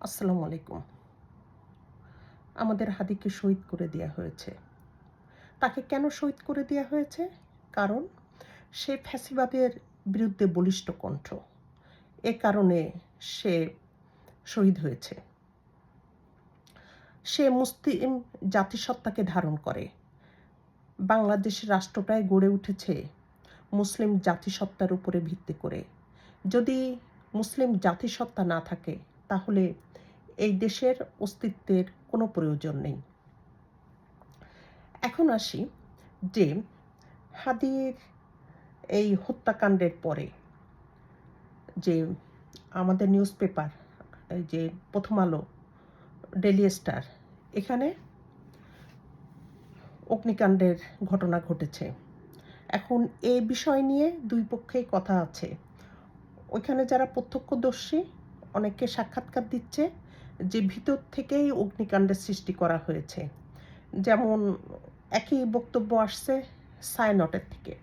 আসসালামু আলাইকুম। আমাদের হাদিকে শহীদ করে দেওয়া হয়েছে। তাকে কেন শহীদ করে দেওয়া হয়েছে? কারণ সে ফ্যাসিবাদের বিরুদ্ধে বলিষ্ঠ কণ্ঠ। এ কারণে সে শহীদ হয়েছে। সে মুসলিম জাতিসত্তাকে ধারণ করে। বাংলাদেশের রাষ্ট্রটাই গড়ে উঠেছে মুসলিম জাতিসত্তার উপরে ভিত্তি করে। যদি মুসলিম জাতিসত্তা না থাকে, তাহলে এই দেশের অস্তিত্বের কোনো প্রয়োজন নেই। এখন আসি যে হাদির এই হত্যাকাণ্ডের পরে যে আমাদের নিউজ পেপার যে প্রথম আলো ডেলি স্টার, এখানে অগ্নিকাণ্ডের ঘটনা ঘটেছে। এখন এ বিষয় নিয়ে দুই পক্ষেই কথা আছে। ওইখানে যারা প্রত্যক্ষদর্শী, অনেককে সাক্ষাৎকার দিচ্ছে যে ভিতর থেকেই অগ্নিকাণ্ডের সৃষ্টি করা হয়েছে। যেমন একই বক্তব্য আসছে সায়নটের থেকে।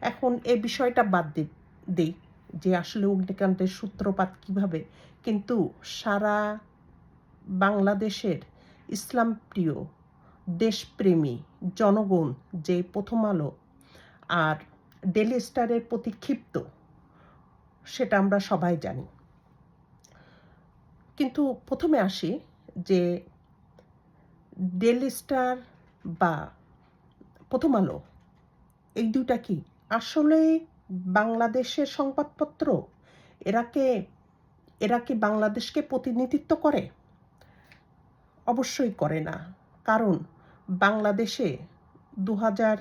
এখন এ বিষয়টা বাদ দিই যে আসলে অগ্নিকাণ্ডের সূত্রপাত কীভাবে। কিন্তু সারা বাংলাদেশের ইসলাম প্রিয় দেশপ্রেমী জনগণ যে প্রথম আলো আর ডেলি স্টারের প্রতি ক্ষিপ্ত, সেটা আমরা সবাই জানি। কিন্তু প্রথমে আসি যে ডেলি স্টার বা প্রথম আলো, এই দুইটা কি? আসলে বাংলাদেশের সংবাদপত্র এরাকে এরা কি বাংলাদেশকে প্রতিনিধিত্ব করে? অবশ্যই করে না। কারণ বাংলাদেশে দু হাজার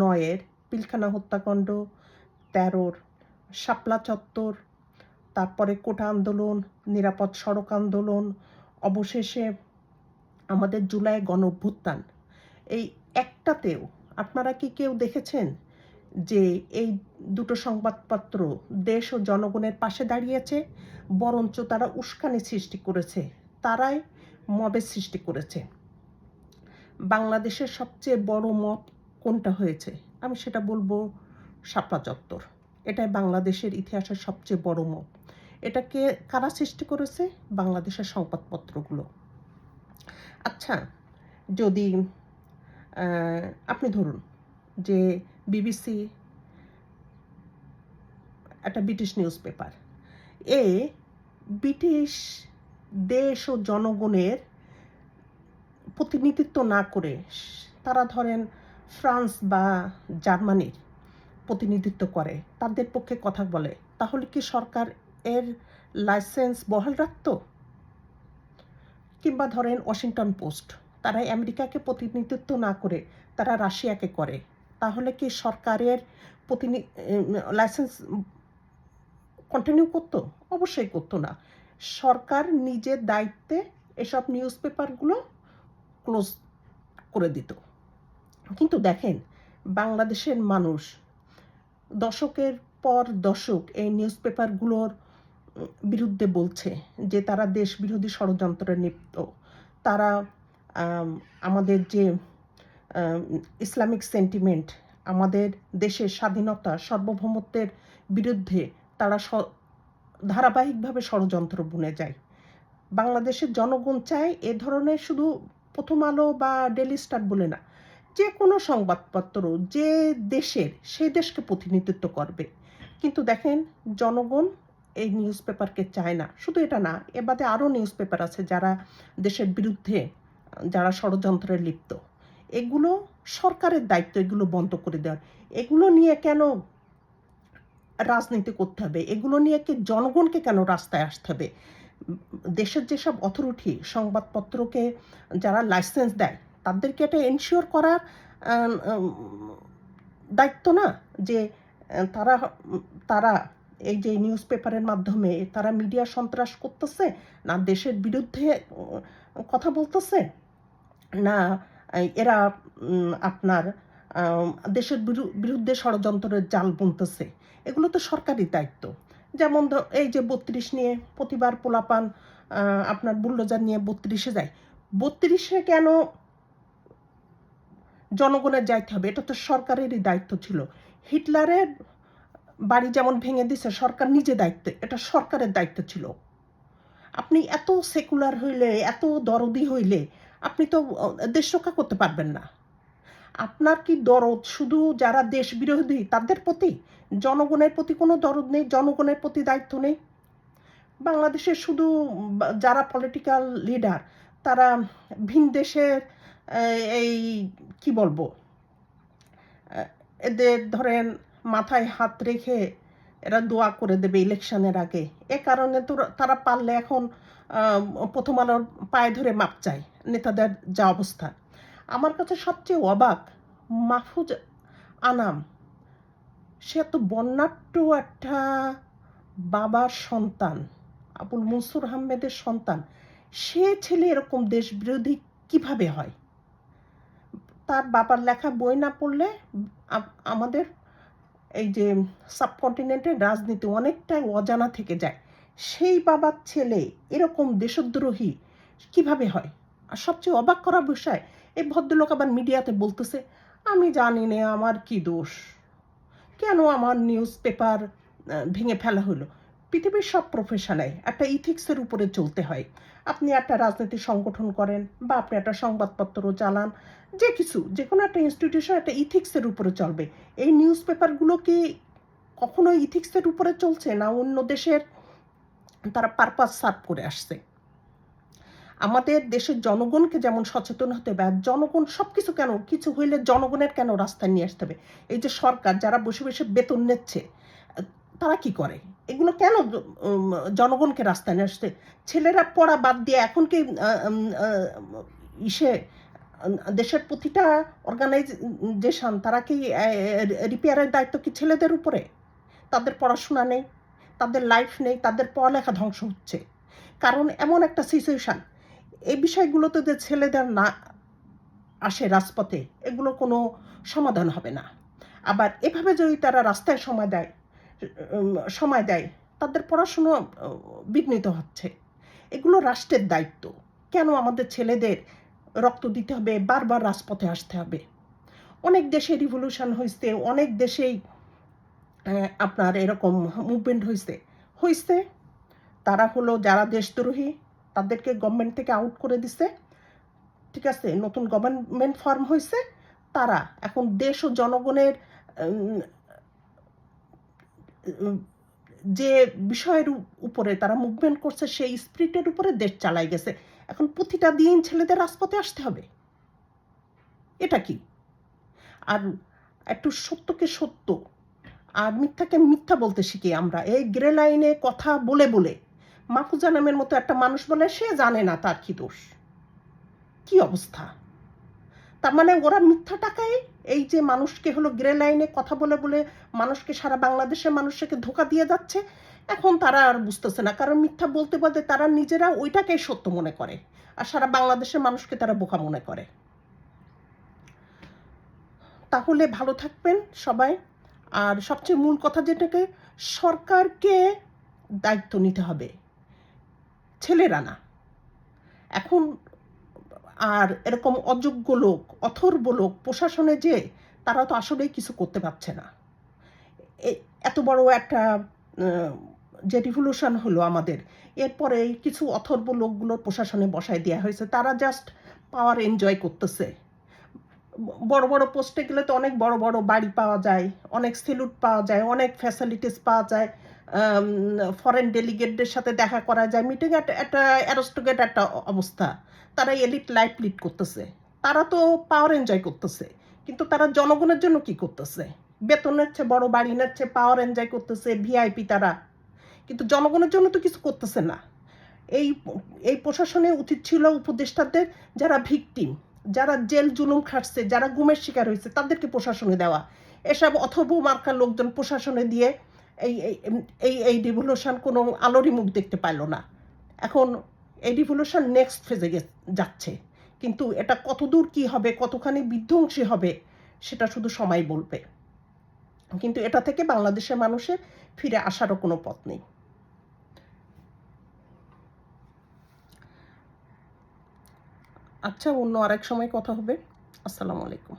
নয়ের পিলখানা হত্যাকাণ্ড, তেরোর শাপলা চত্বর তারপরে কোটা আন্দোলন, নিরাপদ সড়ক আন্দোলন, অবশেষে আমাদের জুলাই গণ অভ্যুত্থান এই একটাতেও আপনারা কি কেউ দেখেছেন যে এই দুটো সংবাদপত্র দেশ ও জনগণের পাশে দাঁড়িয়েছে, বরঞ্চ তারা উস্কানি সৃষ্টি করেছে, তারাই মবের সৃষ্টি করেছে? বাংলাদেশের সবচেয়ে বড় মত কোনটা হয়েছে? আমি সেটা বলব শাপলা চত্বর। এটাই বাংলাদেশের ইতিহাসের সবচেয়ে বড় মত এটাকে কারা সৃষ্টি করেছে? বাংলাদেশের সংবাদপত্রগুলো। আচ্ছা যদি আপনি ধরুন যে বিবিসি একটা ব্রিটিশ নিউজ পেপার এ ব্রিটিশ দেশ ও জনগণের প্রতিনিধিত্ব না করে তারা ধরেন ফ্রান্স বা জার্মানির প্রতিনিধিত্ব করে, তাদের পক্ষে কথা বলে, তাহলে কি সরকার এর লাইসেন্স বহাল রাখত কিংবা ধরেন ওয়াশিংটন পোস্ট, তারা আমেরিকাকে প্রতিনিধিত্ব না করে, তারা রাশিয়াকে করে, তাহলে কি সরকারের প্রতিনি লাইসেন্স কন্টিনিউ করতো? অবশ্যই করতো না। সরকার নিজের দায়িত্বে এসব নিউজ পেপারগুলো ক্লোজ করে দিত। কিন্তু দেখেন, বাংলাদেশের মানুষ, দশকের পর দশক এই নিউজ পেপারগুলোর বিরুদ্ধে বলছে যে তারা দেশ বিরোধী ষড়যন্ত্রে লিপ্ত। তারা আমাদের যে ইসলামিক সেন্টিমেন্ট, আমাদের দেশের স্বাধীনতা, সার্বভৌমত্বের বিরুদ্ধে তারা ধারাবাহিকভাবে ষড়যন্ত্র বুনে যায়। বাংলাদেশের জনগণ চায় এ ধরনের শুধু প্রথম আলো বা ডেলি স্টার বলে না, যে কোনো সংবাদপত্র যে দেশের সেই দেশকে প্রতিনিধিত্ব করবে। কিন্তু দেখেন, জনগণ এই নিউজ পেপারকে চায় না। শুধু এটা না এ বাদে আরও নিউজ পেপার আছে যারা দেশের বিরুদ্ধে, যারা ষড়যন্ত্রে লিপ্ত। এগুলো সরকারের দায়িত্ব, এগুলো বন্ধ করে দেওয়ার। এগুলো নিয়ে কেন রাজনীতি করতে হবে? এগুলো নিয়ে কি জনগণকে কেন রাস্তায় আসতে হবে? দেশের যেসব অথরিটি সংবাদপত্রকে যারা লাইসেন্স দেয়, তাদেরকে এটা এনশিওর করার দায়িত্ব না? যে, তারা তারা এই যে নিউজ পেপারের মাধ্যমে তারা মিডিয়া সন্ত্রাস করতেছে, না দেশের বিরুদ্ধে কথা বলতেছে, না এরা আপনার দেশের বিরুদ্ধে ষড়যন্ত্রের জাল বুনতেছে। এগুলো তো সরকারি দায়িত্ব। যেমন এই যে বত্রিশ নিয়ে প্রতিবার পোলাপান আপনার বুল্ডোজার নিয়ে বত্রিশে যায়। বত্রিশে কেন জনগণের যাইতে হবে? এটা তো সরকারেরই দায়িত্ব ছিল। হিটলারের বাড়ি যেমন ভেঙে দিছে, সরকার নিজে দায়িত্ব, এটা সরকারের দায়িত্ব ছিল। আপনি এত সেকুলার হইলে, এত দরদি হইলে, আপনি তো দেশ রক্ষা করতে পারবেন না। আপনার কি দরদ শুধু যারা দেশ বিরোধী, তাদের প্রতি? জনগণের প্রতি কোনো দরদ নেই, জনগণের প্রতি দায়িত্ব নেই। বাংলাদেশের শুধু যারা পলিটিক্যাল লিডার তারা ভিন দেশের এই, কি বলব? এদের ধরেন মাথায় হাত রেখে এরা দোয়া করে দেবে ইলেকশনের আগে। এ কারণে তো তারা পারলে এখন প্রথম আলোর পায়ে ধরে মাপ চায় নেতাদের যা অবস্থা। আমার কাছে সবচেয়ে অবাক, মাহফুজ আনাম, সে এত বর্ণাঢ্য একটা বাবার সন্তান, আবুল মনসুর আহমেদের সন্তান। সে ছেলে এরকম দেশ বিরোধী কীভাবে হয়? তার বাবার লেখা বই না পড়লে আমাদের এই যে সাবকন্টিনেন্টের রাজনীতি অনেকটাই অজানা থেকে যায়। সেই বাবার ছেলে এরকম দেশদ্রোহী কীভাবে হয়? আর সবচেয়ে অবাক করা বিষয়, এই ভদ্রলোক আবার মিডিয়াতে বলতেছে, আমি জানি না আমার কি দোষ। কেন আমার নিউজ পেপার ভেঙে ফেলা হলো? পৃথিবীর সব প্রফেশনে একটা ইথিক্সের উপরে চলতে হয়। আপনি একটা রাজনৈতিক সংগঠন করেন বা আপনি একটা সংবাদপত্র চালান, যে কিছু, যে কোনো একটা ইনস্টিটিউশন একটা ইথিক্সের উপরে চলবে। এই নিউজ পেপারগুলো কি কখনো ইথিক্সের উপরে চলছে না অন্য দেশের? তারা পারপাস সার্ভ করে আসছে। আমাদের দেশের জনগণকে যেমন সচেতন হতে হবে, আর জনগণ সব কিছু কেন, কিছু হইলে জনগণের কেন রাস্তায় নিয়ে আসতে হবে? এই যে সরকার, যারা বসে বসে বেতন নিচ্ছে তারা কি করে? এগুলো কেন জনগণকে রাস্তায় নিয়ে আসতে ছেলেরা পড়া বাদ দিয়ে এখন কি ইসে, দেশের প্রতিটা অর্গানাইজেশন তারা কি রিপেয়ারের দায়িত্ব কি ছেলেদের উপরে? তাদের পড়াশোনা নেই, তাদের লাইফ নেই, তাদের পড়ালেখা ধ্বংস হচ্ছে। কারণ এমন একটা সিচুয়েশান এই বিষয়গুলোতে যে ছেলেদের না আসে রাজপথে, এগুলো কোনো সমাধান হবে না। আবার এভাবে যদি তারা রাস্তায় সময় দেয় সময় দেয়, তাদের পড়াশুনো বিঘ্নিত হচ্ছে। এগুলো রাষ্ট্রের দায়িত্ব। কেন আমাদের ছেলেদের রক্ত দিতে হবে? বারবার রাজপথে আসতে হবে। অনেক দেশে রিভলিউশন হয়েছে অনেক দেশেই আপনার এরকম মুভমেন্ট হয়েছে হয়েছে তারা হলো যারা দেশদ্রোহী, তাদেরকে গভর্নমেন্ট থেকে আউট করে দিছে। ঠিক আছে, নতুন গভর্নমেন্ট ফর্ম হয়েছে তারা, এখন দেশ ও জনগণের যে বিষয়ের উপরে তারা মুভমেন্ট করছে, সেই স্পিরিটের উপরে দেশ চালাই গেছে। এখন প্রতিটা দিন ছেলেদের রাজপথে আসতে হবে। এটা কি? আর একটু সত্যকে সত্য, আর মিথ্যাকে মিথ্যা বলতে শিখি আমরা। এই গ্রে লাইনে কথা বলে বলে, মাহফুজা নামের মতো একটা মানুষ বলে সে জানে না তার কি দোষ। কি অবস্থা? তার মানে ওরা মিথ্যা টাকায় এই যে মানুষকে হলো গ্রে লাইনে কথা বলে বলে মানুষকে সারা বাংলাদেশের মানুষকে ধোকা দিয়ে যাচ্ছে, এখন তারা আর বুঝতেছে না। কারণ মিথ্যা বলতে বলতে তারা নিজেরা ওইটাকেই সত্য মনে করে আর সারা বাংলাদেশের মানুষকে তারা বোকা মনে করে। তাহলে ভালো থাকবেন সবাই। আর সবচেয়ে মূল কথা যেটাকে, সরকারকে দায়িত্ব নিতে হবে। ছেলেরা না। এখন আর এরকম অযোগ্য লোক, অথর্ব লোক প্রশাসনে যে, তারা তো আসলেই কিছু করতে পারছে না। এত বড় একটা যে রিভলিউশন হলো আমাদের, এরপরে কিছু অথর্ব লোকগুলো প্রশাসনে বসায় দেওয়া হয়েছে, তারা জাস্ট পাওয়ার এনজয় করতেছে। বড় বড় পোস্টে গেলে তো অনেক বড় বড় বাড়ি পাওয়া যায়, অনেক সেলুট পাওয়া যায়, অনেক ফ্যাসিলিটিস পাওয়া যায় ফরেন ডেলিগেটদের সাথে দেখা করা যায় মিটিং একটা একটা অ্যারোস্টোগেট একটা অবস্থা। তারা এলিট লাইফ লিড করতেছে। তারা তো পাওয়ার এনজয় করতেছে। কিন্তু তারা জনগণের জন্য কি করতেছে? বেতন নিচ্ছে বড় বাড়ি নিচ্ছে পাওয়ার এনজয় করতেছে ভিআইপি তারা। কিন্তু জনগণের জন্য তো কিছু করতেছে না। এই এই প্রশাসনে উচিত ছিল উপদেষ্টাদের যারা ভিকটিম যারা জেল জুলুম খাটছে, যারা গুমের শিকার হয়েছে, তাদেরকে প্রশাসনে দেওয়া। এসব অথব মার্কা লোকজন প্রশাসনে দিয়ে এই এই এই রিভলিউশন কোনো আলোরই মুখ দেখতে পাইলো না। এখন এই রিভলিউশন নেক্সট ফেজে যাচ্ছে। কিন্তু এটা কতদূর কি হবে, কতখানি বিধ্বংসী হবে, সেটা শুধু সময় বলবে। কিন্তু এটা থেকে বাংলাদেশের মানুষের ফিরে আসারও কোনো পথ নেই। আচ্ছা অন্য আরেক সময় কথা হবে। আসসালামু আলাইকুম।